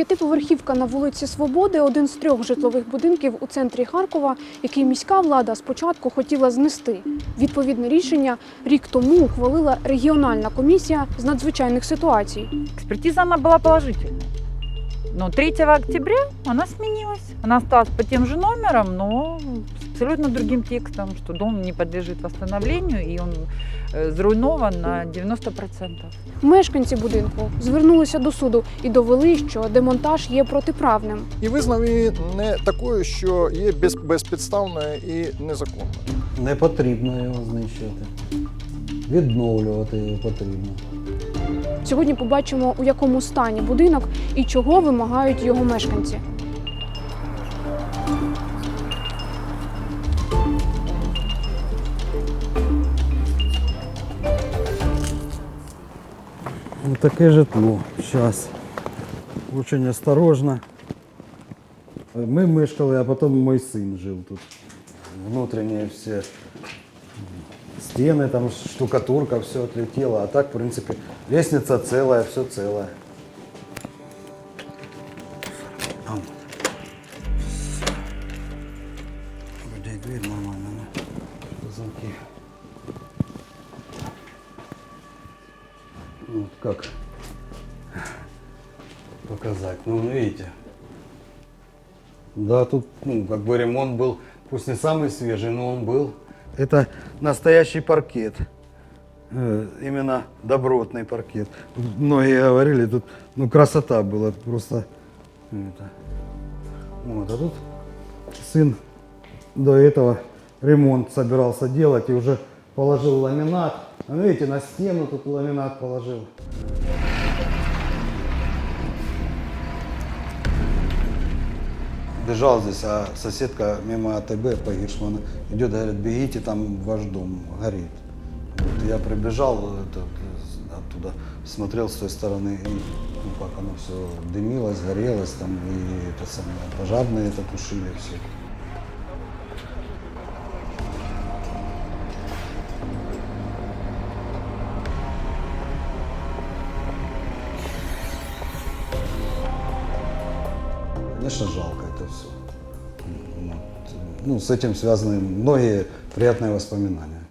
П'ятиповерхівка на вулиці Свободи один з трьох житлових будинків у центрі Харкова, який міська влада спочатку хотіла знести. Відповідне рішення рік тому ухвалила регіональна комісія з надзвичайних ситуацій. Експертиза вона була положительна. Но 3 октября она сменилась. Она осталась по тем же номерам, но с абсолютно другим текстом, что дом не подлежит восстановлению и он э, зруйнован на 90%. Мешканці будинку звернулися до суду і довели, що демонтаж є протиправним. і визнав її не такою, що є без, безпідставною і незаконною. Не потрібно його знищувати. Відновлювати його потрібно. Сьогодні побачимо, у якому стані будинок і чого вимагають його мешканці. Ну, таке житло. Зараз. Очень осторожно. Ми мешкали, а потім мій син жив тут. Внутрішні всі стіни, там штукатурка, все отлетело. А так, в принципе, лестница целая, все целое. Вот как показать? Ну, видите. Да, тут, ну, как бы ремонт был, пусть не самый свежий, но он был. Это настоящий паркет. Э, Именно добротный паркет. Многие говорили, тут ну, красота была просто. Это. Вот, а тут сын до этого ремонт собирался делать и уже положил ламинат. А Видите, на стену тут ламинат положил. Бежал здесь, а соседка мимо АТБ по Гиршмана идет, говорит, бегите, там ваш дом горит. Вот, я прибежал это, э, оттуда, смотрел с той стороны, и ну, как оно все дымилось, горелось, там, и это самое, пожарные это тушили все. Конечно, жалко это все. Ну, с этим связаны многие приятные воспоминания.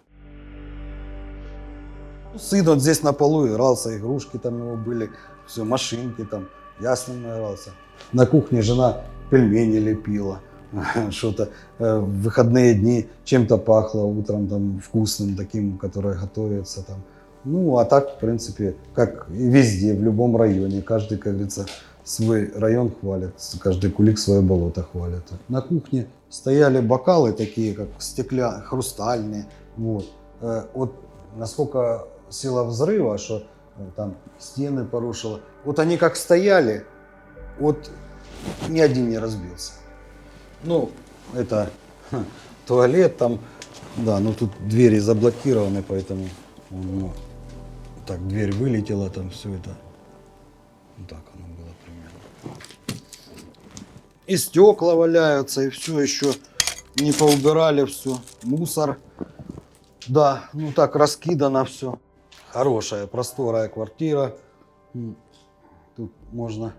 Ну, Сын вот здесь на полу игрался, игрушки там его были, все, машинки там, я с ним игрался. На кухне жена пельмени лепила, что-то э, в выходные дни чем-то пахло утром там вкусным таким, которое готовится там. Ну, а так, в принципе, как и везде, в любом районе, каждый, как говорится, свой район хвалит, каждый кулик свое болото хвалит. На кухне стояли бокалы такие, как стекля, хрустальные. Вот. Э, вот насколько сила взрыва, что э, там стены порушило. Вот они как стояли, вот ни один не разбился. Ну, это ха, туалет там, да, ну тут двери заблокированы, поэтому ну, так дверь вылетела, там все это. Вот так оно было примерно. И стекла валяются, и все еще не поубирали все. Мусор. Да, ну так раскидано все. Хорошая, просторая квартира. Тут можно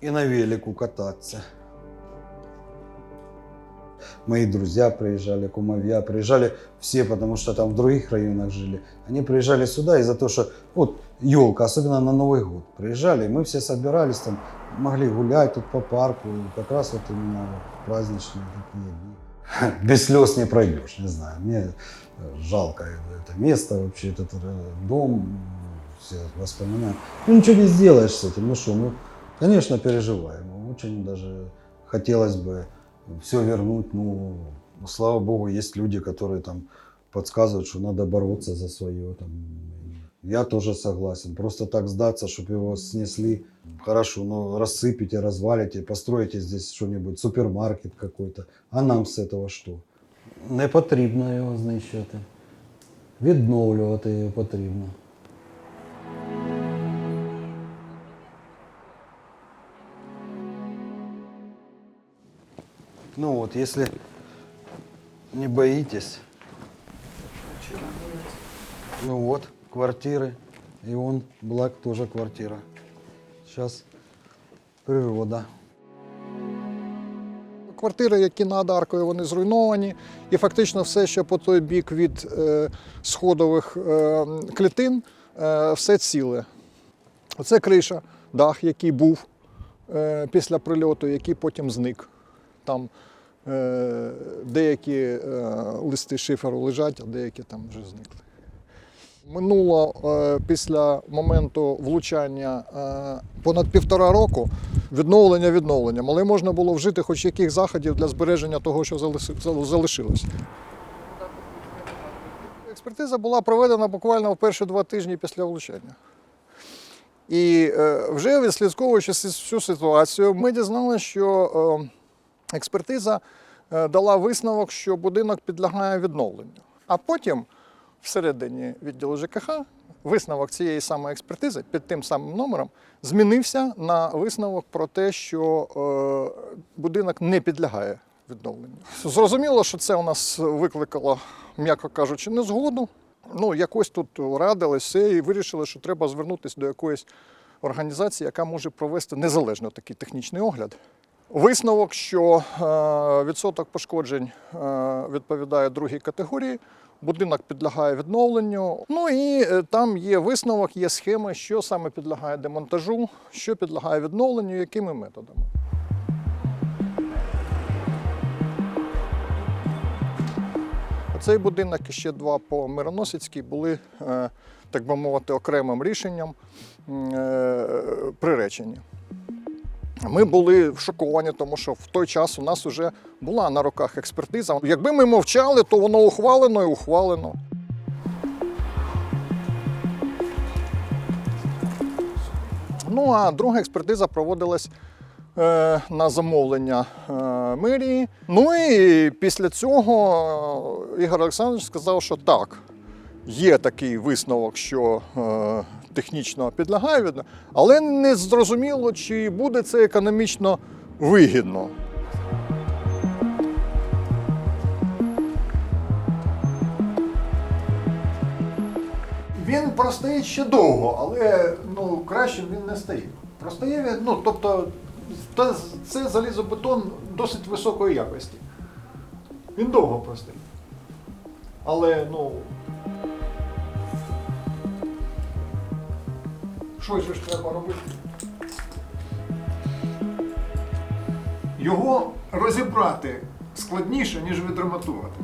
и на велику кататься. Мои друзья приезжали, кумовья приезжали все, потому что там в других районах жили. Они приезжали сюда из-за того, что вот елка, особенно на Новый год, приезжали, мы все собирались там, могли гулять тут по парку, как раз вот именно праздничные такие дни. Без слез не пройдешь, не знаю. Мне э, жалко это место вообще, этот э, дом, все воспоминания. Ну ничего не сделаешь с этим, ну что, ну, конечно, переживаем. Очень даже хотелось бы все вернуть, ну, слава богу, есть люди, которые там подсказывают, что надо бороться за свое. Там. Я тоже согласен. Просто так сдаться, чтобы его снесли, хорошо, но рассыпите, развалите, построите здесь что-нибудь, супермаркет какой-то. А нам з этого що? Не потрібно його знищувати. Відновлювати його потрібно. Ну вот, если не боитесь. Ну вот, квартиры. И он, Блэк, тоже квартира. Сейчас Природа. Квартири, які над аркою, вони зруйновані, і фактично все, що по той бік від е, сходових е, клітин, е, все ціле. Оце криша, дах, який був е, після прильоту, який потім зник. Там е, деякі е, листи шиферу лежать, а деякі там вже зникли. Минуло е, після моменту влучання е, понад півтора року відновлення відновленням, але можна було вжити хоч яких заходів для збереження того, що залиши- зал- залишилося. Експертиза була проведена буквально в перші два тижні після влучання. І е, вже відслідковуючи всю ситуацію, ми дізналися, що е, експертиза е, дала висновок, що будинок підлягає відновленню. А потім, всередині відділу ЖКХ, висновок цієї самої експертизи під тим самим номером змінився на висновок про те, що е, будинок не підлягає відновленню. Зрозуміло, що це у нас викликало, м'яко кажучи, незгоду. Ну, якось тут радилися і вирішили, що треба звернутися до якоїсь організації, яка може провести незалежно такий технічний огляд. Висновок, що е, відсоток пошкоджень е, відповідає другій категорії, будинок підлягає відновленню. Ну і е, там є висновок, є схеми, що саме підлягає демонтажу, що підлягає відновленню, якими методами. Цей будинок і ще два по Мироносицькій були, так би мовити, окремим рішенням приречені. Ми були шоковані, тому що в той час у нас вже була на руках експертиза. Якби ми мовчали, то воно ухвалено і ухвалено. Ну а друга експертиза проводилась е, на замовлення е, мерії. Ну і після цього е, Ігор Олександрович сказав, що так, є такий висновок, що е, технічно підлягає відно, але не зрозуміло, чи буде це економічно вигідно. Він простоїть ще довго, але ну, краще він не стоїть. Простоє він, ну, тобто, це залізобетон досить високої якості. Він довго простоїть. Але, ну. Щось ж треба робити. Його розібрати складніше, ніж відремонтувати.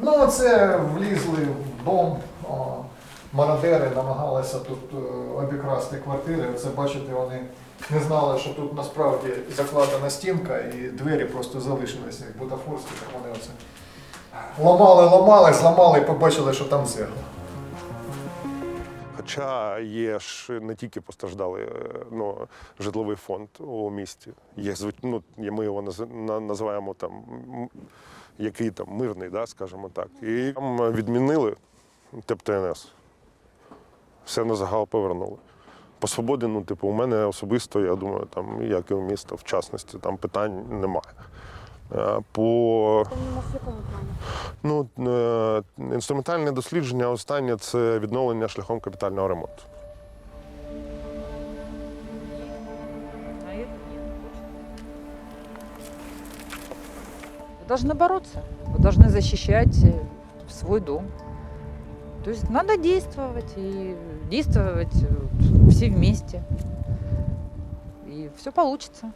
Ну, це влізли в дом. Мародери намагалися тут е, обікрасти квартири. Це бачите, вони не знали, що тут насправді закладена стінка і двері просто залишилися як бутафорські, так вони оце. Ламали, ламали, зламали і побачили, що там цегла. Хоча є ж не тільки постраждалий е, ну, житловий фонд у місті. Є, ну, ми його називаємо там, який там мирний, да, скажімо так. І там відмінили ТЕП-ТНС. Все на загал повернули. По свободі, ну, типу, у мене особисто, я думаю, там, як і у міста, в частності, там питань немає. Е, По Ну, е, інструментальне дослідження останнє це відновлення шляхом капітального ремонту. А это нет. Вы должны бороться, вы должны защищать э, свой дом. То есть надо действовать и действовать э, все вместе. И все получится.